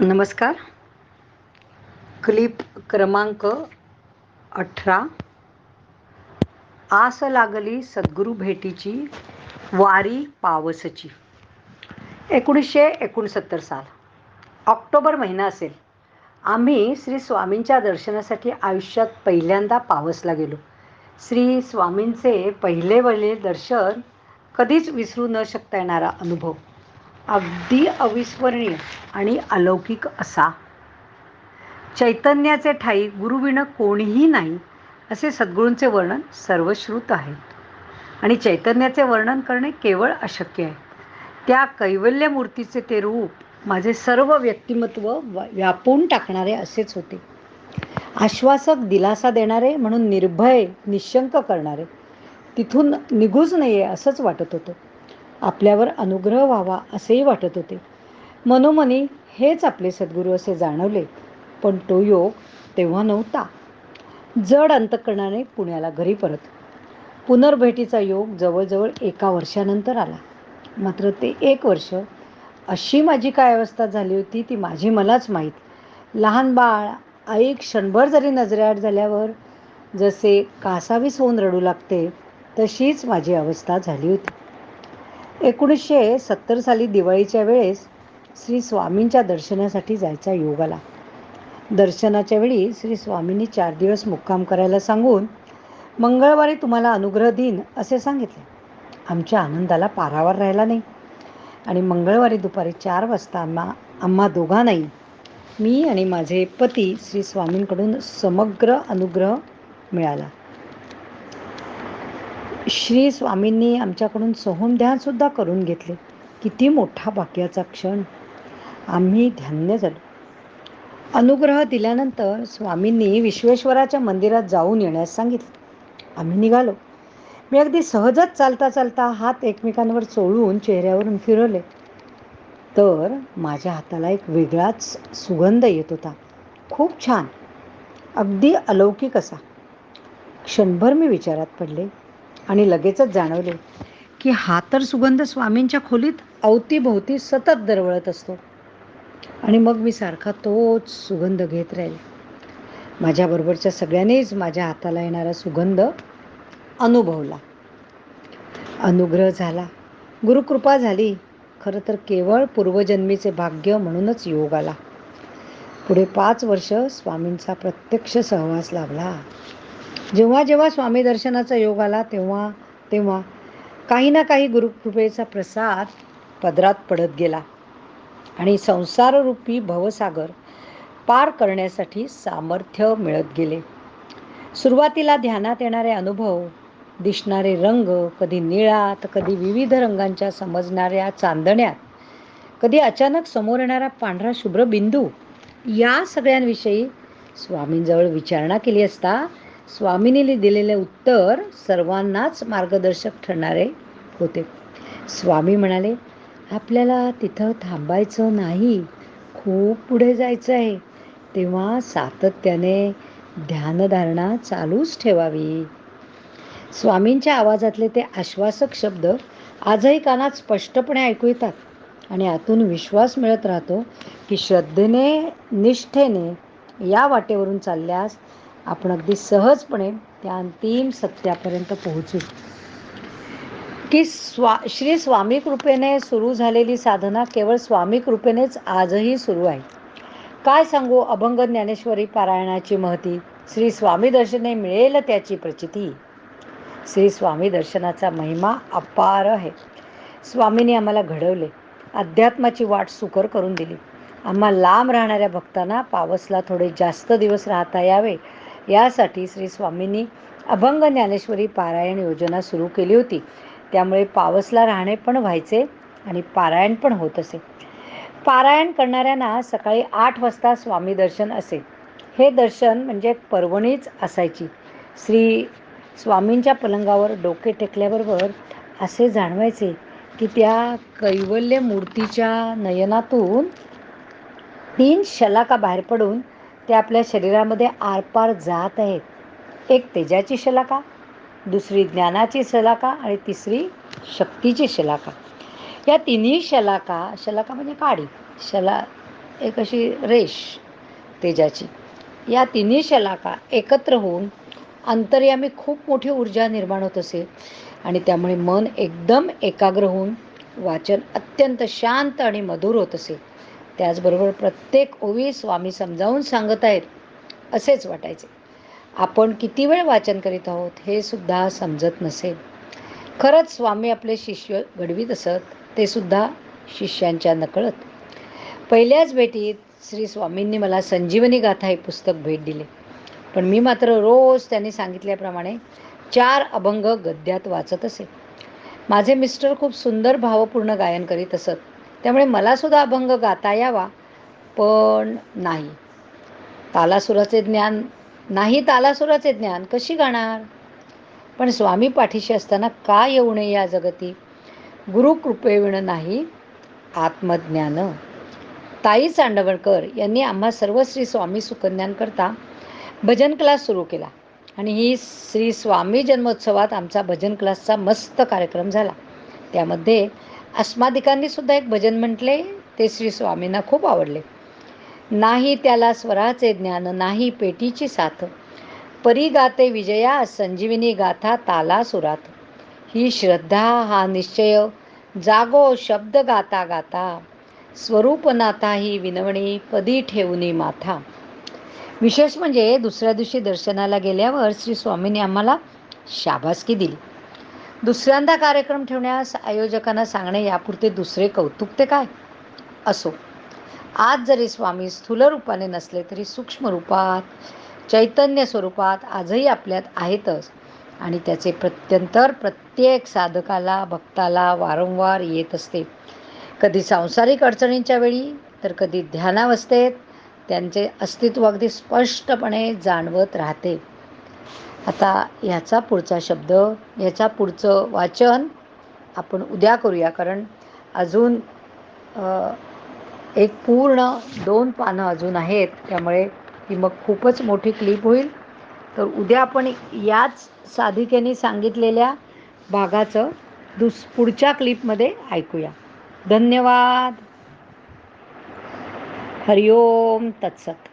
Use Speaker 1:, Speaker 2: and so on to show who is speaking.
Speaker 1: नमस्कार. क्लिप क्रमांक अठरा. आस लागली सद्गुरू भेटीची वारी पावसची. एकोणीसशे एकोणसत्तर साल. ऑक्टोबर महिना असेल. आम्ही श्री स्वामींच्या दर्शनासाठी आयुष्यात पहिल्यांदा पावसला गेलो. श्री स्वामींचे पहिले वहिले दर्शन कधीच विसरू न शकता येणारा अनुभव. अगदी अविस्मरणीय आणि अलौकिक असा. चैतन्याचे ठाई गुरुविण कोणीही नाही असे सद्गुरूंचे वर्णन सर्वश्रुत आहे आणि चैतन्याचे वर्णन करणे केवळ अशक्य आहे. त्या कैवल्य मूर्तीचे ते रूप माझे सर्व व्यक्तिमत्व व्यापून टाकणारे असेच होते. आश्वासक दिलासा देणारे म्हणून निर्भय निशंक करणारे तिथून निघूच नये असंच वाटत होतं. आपल्यावर अनुग्रह व्हावा असेही वाटत होते. मनोमनी हेच आपले सद्गुरू असे जाणवले पण तो योग तेव्हा नव्हता. जड अंतकरणाने पुण्याला घरी परत. पुनर्भेटीचा योग जवळजवळ एका वर्षानंतर आला. मात्र ते एक वर्ष. अशी माझी काय अवस्था झाली होती ती माझी मलाच माहीत. लहान बाळ आई क्षणभर जरी नजरेआड झाल्यावर जसे कासावीस होऊन रडू लागते तशीच माझी अवस्था झाली होती. एकोणीसशे सत्तर साली दिवाळीच्या वेळेस श्री स्वामींच्या दर्शनासाठी जायचा योग आला. दर्शनाच्या वेळी श्री स्वामींनी चार दिवस मुक्काम करायला सांगून मंगळवारी तुम्हाला अनुग्रह दिन असे सांगितले. आमच्या आनंदाला पारावर राहिला नाही. आणि मंगळवारी दुपारी चार वाजता आम्हा आम्हा दोघांनाही मी आणि माझे पती श्री स्वामींकडून समग्र अनुग्रह मिळाला. श्री स्वामींनी आमच्याकडून सुद्धा करून घेतले. किती मोठा भाग्याचा क्षण. आम्ही धन्य झालो. अनुग्रह दिल्यानंतर स्वामींनी विश्वेश्वराच्या मंदिरात जाऊन येण्यास सांगितले. आम्ही निघालो. मी अगदी सहजच चालता चालता हात एकमेकांवर चोळून चेहऱ्यावरून फिरवले. तर माझ्या हाताला एक वेगळाच सुगंध येत होता. खूप छान. अगदी अलौकिक असा. क्षणभर मी विचारात पडले. आणि लगेचच जाणवले की हा तर सुगंध स्वामींच्या खोलीत अवतीभोवती सतत दरवळत असतो. आणि मग मी सारखा तोच सुगंध घेत राहील. माझ्याबरोबरच्या सगळ्यांनीच माझ्या हाताला येणारा सुगंध अनुभवला. अनुग्रह झाला. गुरुकृपा झाली. खरं तर केवळ पूर्वजन्मीचे भाग्य म्हणूनच योग आला. पुढे पाच वर्ष स्वामींचा प्रत्यक्ष सहवास लाभला. जेव्हा जेव्हा स्वामी दर्शनाचा योग आला तेव्हा तेव्हा काही ना काही गुरुकृपेचा प्रसाद पदरात पडत गेला. आणि संसाररूपी भवसागर पार करण्यासाठी सामर्थ्य मिळत गेले. सुरुवातीला ध्यानात येणारे अनुभव दिसणारे रंग कधी निळा तर कधी विविध रंगांच्या समजणाऱ्या चांदण्यात कधी अचानक समोर येणारा पांढरा शुभ्र बिंदू या सगळ्यांविषयी स्वामींजवळ विचारणा केली असता स्वामींनी दिलेले उत्तर सर्वांनाच मार्गदर्शक ठरणारे होते. स्वामी म्हणाले आपल्याला तिथं थांबायचं नाही. खूप पुढे जायचं आहे. तेव्हा सातत्याने ध्यानधारणा चालूच ठेवावी. स्वामींच्या आवाजातले ते आश्वासक शब्द आजही कानात स्पष्टपणे ऐकू येतात आणि आतून विश्वास मिळत राहतो की श्रद्धेने निष्ठेने या वाटेवरून चालल्यास आपण अगदी सहजपणे त्या अंतिम सत्यापर्यंत पोहोचू. की स्वा श्री स्वामी कृपेने सुरू झालेली साधना केवळ स्वामी कृपेनेच आजही सुरू आहे. काय सांगू अभंग ज्ञानेश्वरी पारायणाची महती? श्री स्वामी दर्शने मिळेल त्याची प्रचिती. श्री स्वामी दर्शनाचा महिमा अपार आहे. स्वामींनी आम्हाला घडवले. अध्यात्माची वाट सुकर करून दिली. आम्हा लांब राहणाऱ्या भक्तांना पावसला थोडे जास्त दिवस राहता यावे यासाठी श्री स्वामींनी अभंग ज्ञानेश्वरी पारायण योजना सुरू केली होती. त्यामुळे पावसला राहणे पण व्हायचे आणि पारायण पण होत असे. पारायण करणाऱ्यांना सकाळी आठ वाजता स्वामी दर्शन असे. हे दर्शन म्हणजे पर्वणीच असायची. श्री स्वामींच्या पलंगावर डोके टेकल्याबरोबर असे जाणवायचे की त्या कैवल्य मूर्तीच्या नयनातून तीन शलाका बाहेर पडून ते आपल्या शरीरामध्ये आरपार जात आहेत. एक तेजाची शलाका दुसरी ज्ञानाची शलाका आणि तिसरी शक्तीची शलाका. या तिन्ही शलाका शलाका म्हणजे काडी शला एक अशी रेष तेजाची. या तिन्ही शलाका एकत्र होऊन अंतर्यामी खूप मोठी ऊर्जा निर्माण होत असे आणि त्यामुळे मन एकदम एकाग्र होऊन वाचन अत्यंत शांत आणि मधुर होत असे. त्याचबरोबर प्रत्येक ओवी स्वामी समजावून सांगत आहेत असेच वाटायचे. आपण किती वेळ वाचन करीत आहोत हे सुद्धा समजत नसेल. खरंच स्वामी आपले शिष्य घडवीत असत ते सुद्धा शिष्यांच्या नकळत. पहिल्याच भेटीत श्री स्वामींनी मला संजीवनी गाथा हे पुस्तक भेट दिले. पण मी मात्र रोज त्यांनी सांगितल्याप्रमाणे चार अभंग गद्यात वाचत असे. माझे मिस्टर खूप सुंदर भावपूर्ण गायन करीत असत. त्यामुळे मलासुद्धा अभंग गाता यावा पण नाही. तालासुराचे ज्ञान नाही तालासुराचे ज्ञान कशी गाणार? पण स्वामी पाठीशी असताना का येऊ नये या जगती? गुरुकृपेविण नाही आत्मज्ञान. ताई चांडवणकर यांनी आम्हा सर्व श्री स्वामी सुकन्यांकरता भजन क्लास सुरू केला. आणि ही श्री स्वामी जन्मोत्सवात आमचा भजन क्लासचा मस्त कार्यक्रम झाला. त्यामध्ये अस्मादिकांनी सुद्धा एक भजन म्हटले ते श्री स्वामींना खूप आवडले. नाही त्याला स्वराचे ज्ञान नाही पेटीची साथ. परी गाते विजया संजीविनी गाथा ताला सुरात. ही श्रद्धा हा निश्चय जागो शब्द गाता गाता. स्वरूपनाथा ही विनवणी पदी ठेवणी माथा. विशेष म्हणजे दुसऱ्या दिवशी दर्शनाला गेल्यावर श्री स्वामींनी आम्हाला शाबासकी दिली. दुसऱ्यांदा कार्यक्रम ठेवण्यास आयोजकांना सांगणे यापुरते दुसरे कौतुक ते काय? असो. आज जरी स्वामी स्थूल रूपाने नसले तरी सूक्ष्म रूपात चैतन्य स्वरूपात आजही आपल्यात आहेतच आणि त्याचे प्रत्यंतर प्रत्येक साधकाला भक्ताला वारंवार येत असते. कधी सांसारिक अडचणींच्या वेळी तर कधी ध्यानावस्थेत त्यांचे अस्तित्व अगदी स्पष्टपणे जाणवत राहते. आता ह्याचा पुढचा शब्द ह्याचा पुढचं वाचन आपण उद्या करूया. कारण अजून एक पूर्ण दोन पानं अजून आहेत. त्यामुळे ती मग खूपच मोठी क्लिप होईल. तर उद्या आपण याच साधिकेने सांगितलेल्या भागाचं दुस पुढच्या क्लिपमध्ये ऐकूया. धन्यवाद. हरिओम तत्सत.